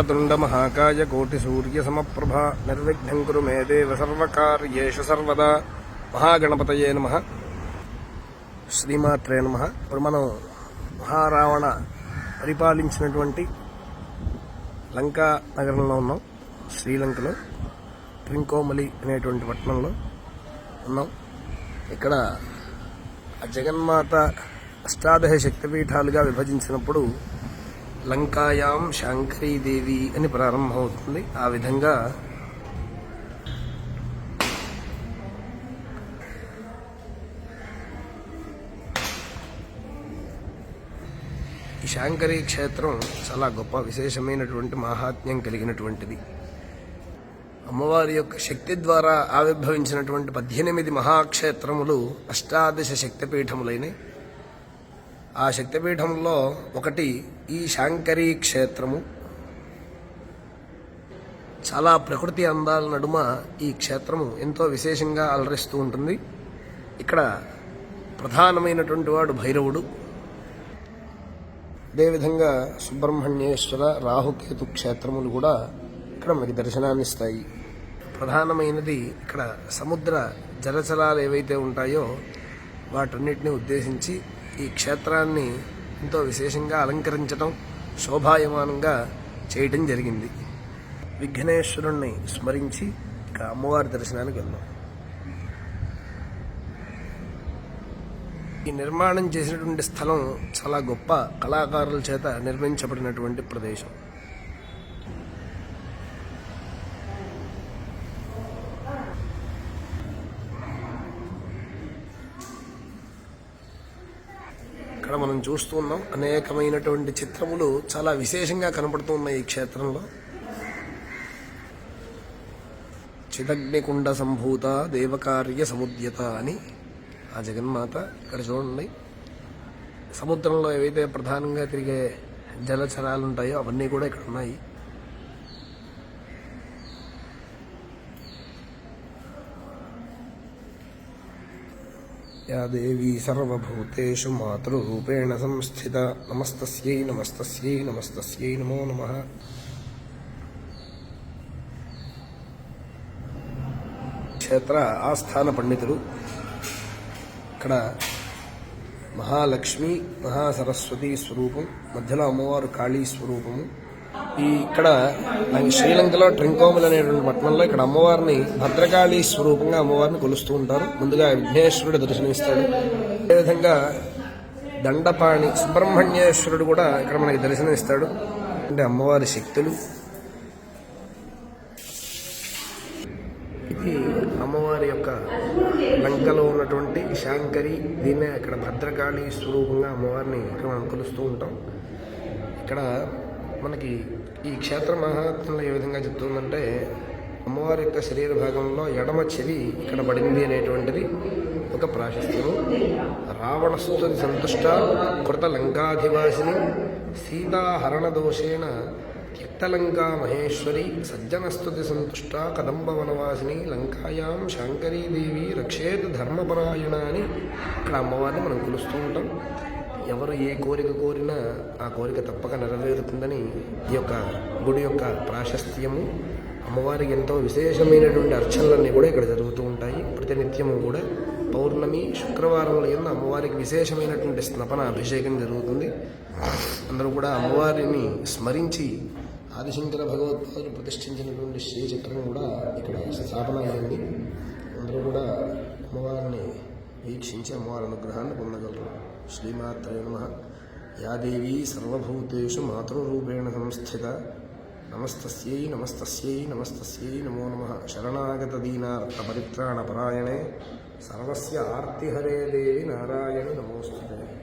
తుండమహాకాయ కోటిసూర్యసమప్రభ నిర్విఘ్నం కురు మే దేవ సర్వకార్యేషు సర్వదా మహాగణపతయే నమ. శ్రీమాత్రే నమ. ఇప్పుడు మనం మహారావణ పరిపాలించినటువంటి లంకా నగరంలో ఉన్నాం. శ్రీలంకలో ట్రింకోమలి అనేటువంటి పట్టణంలో ఉన్నాం. ఇక్కడ జగన్మాత అష్టాదశ శక్తిపీఠాలుగా విభజించినప్పుడు లంకాయాం శాంకరీదేవి అని ప్రారంభమవుతుంది. ఆ విధంగా ఈ శాంకరీ క్షేత్రం చాలా గొప్ప విశేషమైనటువంటి మహాత్మ్యం కలిగినటువంటిది. అమ్మవారి యొక్క శక్తి ద్వారా ఆవిర్భవించినటువంటి పద్దెనిమిది మహాక్షేత్రములు అష్టాదశ శక్తిపీఠములైనవి. ఆ శక్తిపీఠంలో ఒకటి ఈ శాంకరీ క్షేత్రము. చాలా ప్రకృతి అందాల నడుమ ఈ క్షేత్రము ఎంతో విశేషంగా అలరిస్తూ ఉంటుంది. ఇక్కడ ప్రధానమైనటువంటి వాడు భైరవుడు. అదేవిధంగా సుబ్రహ్మణ్యేశ్వర రాహుకేతు క్షేత్రములు కూడా ఇక్కడ మనకి దర్శనాన్ని ఇస్తాయి. ప్రధానమైనది ఇక్కడ సముద్ర జలచలాలు ఏవైతే ఉంటాయో వాటన్నిటిని ఉద్దేశించి ఈ క్షేత్రాన్ని ఎంతో విశేషంగా అలంకరించడం శోభాయమానంగా చేయటం జరిగింది. విఘ్నేశ్వరుణ్ణి స్మరించి ఇక అమ్మవారి దర్శనానికి వెళ్దాం. ఈ నిర్మాణం చేసినటువంటి స్థలం చాలా గొప్ప కళాకారుల చేత నిర్మించబడినటువంటి ప్రదేశం. ఇక్కడ మనం చూస్తున్నాం అనేకమైనటువంటి చిత్రములు చాలా విశేషంగా కనపడుతూ ఉన్నాయి ఈ క్షేత్రంలో. చిదగ్నికుండ సంభూత దేవకార్య సముద్యత అని ఆ జగన్మాత ఇక్కడ చూడండి. సముద్రంలో ఏవైతే ప్రధానంగా తిరిగే జలచరాలు ఉంటాయో అవన్నీ కూడా ఇక్కడ ఉన్నాయి. యా దేవీ సర్వభూతేషు మాతృరూపేణ సంస్థిత నమస్తస్యై నమస్తస్యై నమస్తస్యై నమో నమః. క్షేత్ర ఆస్థాన పండితులు ఇక్కడ మహాలక్ష్మి మహాసరస్వతి స్వరూపం మధ్యలో అమ్మవారు కాళీ స్వరూపము ఈ ఇక్కడ మనకి శ్రీలంకలో ట్రింకోమల్ అనేటువంటి పట్టణంలో ఇక్కడ అమ్మవారిని భద్రకాళి స్వరూపంగా అమ్మవారిని కొలుస్తూ ఉంటారు. ముందుగా విఘ్నేశ్వరుడు దర్శనమిస్తాడు. అదేవిధంగా దండపాణి సుబ్రహ్మణ్యేశ్వరుడు కూడా ఇక్కడ మనకి దర్శనమిస్తాడు. అంటే అమ్మవారి శక్తులు. ఇది అమ్మవారి యొక్క లంకలో ఉన్నటువంటి శాంకరి దీన్నే ఇక్కడ భద్రకాళి స్వరూపంగా అమ్మవారిని ఇక్కడ మనం కొలుస్తూ ఉంటాం. ఇక్కడ మనకి ఈ క్షేత్ర మహాత్మ్యంలో ఏ విధంగా చెప్తుందంటే అమ్మవారి యొక్క శరీర భాగంలో ఎడమ చెవి ఇక్కడ పడింది అనేటువంటిది ఒక ప్రాశస్త్యము. రావణస్తుతి సంతుష్ట కృత లంకాధివాసిని సీతాహరణ దోషేణ త్యక్తలంకా మహేశ్వరి సజ్జనస్తుతి సంతుష్ట కదంబ వనవాసిని లంకాయాం శాంకరీదేవి రక్షేత్ ధర్మపరాయణ అని ఇక్కడ అమ్మవారిని మనం కొలుస్తూ ఉంటాం. ఎవరు ఏ కోరిక కోరినా ఆ కోరిక తప్పక నెరవేరుతుందని ఈ యొక్క గుడి యొక్క ప్రాశస్త్యము అమ్మవారికి ఎంతో విశేషమైనటువంటి అర్చనలన్నీ కూడా ఇక్కడ జరుగుతూ ఉంటాయి. ప్రతినిత్యము కూడా పౌర్ణమి శుక్రవారంలో ఎందు అమ్మవారికి విశేషమైనటువంటి స్నపన అభిషేకం జరుగుతుంది. అందరూ కూడా అమ్మవారిని స్మరించి ఆదిశంకర భగవత్పాదులు ప్రతిష్ఠించినటువంటి శ్రీచక్రం కూడా ఇక్కడ స్థాపన అయింది. అందరూ కూడా అమ్మవారిని వీక్షించి అమ్మవారి అనుగ్రహాన్ని పొందారు ಶ್ರೀಮಾತ್ರೇ ನಮಃ. ಯಾ ದೇವಿ ಸರ್ವಭೂತು ಮಾತೃರೂಪೇಣ ಸಂಸ್ಥಿತ. ನಮಸ್ತಸ್ಯೈ ನಮಸ್ತಸ್ಯೈ ನಮಸ್ತಸ್ಯೈ ನಮೋ ನಮಃ. ಶರಣಾಗತ ದೀನಾರ್ಥ ಪರಿತ್ರಾಣ ಪರಾಯಣೆ ಸರ್ವಸ್ಯ ಆರ್ತಿಹರೇ ದೇವಿ ನಾರಾಯಣ ನಮೋಸ್ತುತೆ.